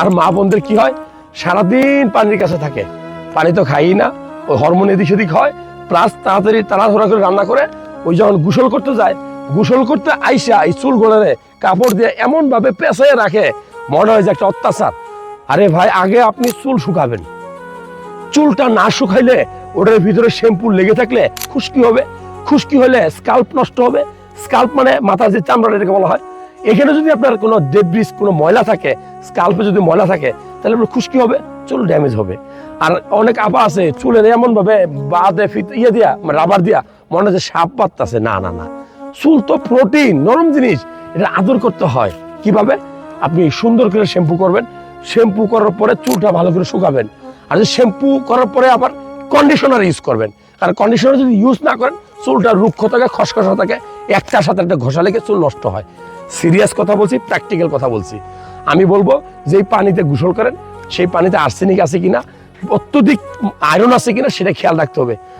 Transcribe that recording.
আর মা বোনদের কি হয়? সারাদিন পানির কাছে থাকে। পানি তো খাই না, ওই হরমোন এদিক সেদিক হয়। প্লাস তাড়াতাড়ি তাড়াহুড়া করে রান্না করে, ওই যখন গোসল করতে যায়, গোসল করতে আইসা এই চুল গোড়ারে কাপড় দিয়ে এমন ভাবে পেঁচাইয়ে রাখে, মনে হয় যে একটা অত্যাচার। আরে ভাই, আগে আপনি চুল শুকাবেন। চুলটা না শুকাইলে ওটার ভিতরে শ্যাম্পু লেগে থাকলে খুশকি হবে। খুশকি হলে স্কাল্প নষ্ট হবে। স্কাল্প মানে মাথার যে চামড়া এটাকে বলা হয় এখানে যদি আপনার কোনো ডেব্রিস কোনো ময়লা থাকে স্কাল্পে যদি ময়লা থাকে, তাহলে আপনার খুশকি হবে, চুল ড্যামেজ হবে। আর অনেক আপা আছে, চুলের এমন ভাবে বাদে ফিত ইয়ে দিয়া রাবার দিয়া, মনে হচ্ছে সাপ পাততাছে। না না না। চুল তো প্রোটিন নরম জিনিস, এটা আদর করতে হয়। কীভাবে? আপনি সুন্দর করে শ্যাম্পু করবেন। শ্যাম্পু করার পরে চুলটা ভালো করে শুকাবেন। আর যদি শ্যাম্পু করার পরে আবার কন্ডিশনার ইউজ করবেন। কারণ কন্ডিশনার যদি ইউজ না করেন, চুলটা রুক্ষ থাকে, খসখসা থাকে একটার সাথে একটা ঘষা লেগে চুল নষ্ট হয়। সিরিয়াস কথা বলছি প্র্যাকটিক্যাল কথা বলছি। আমি বলব, যেই পানিতে গোসল করেন, সেই পানিতে আর্সেনিক আছে কিনা, অত্যধিক আয়রন আছে কিনা, সেটা খেয়াল রাখতে হবে।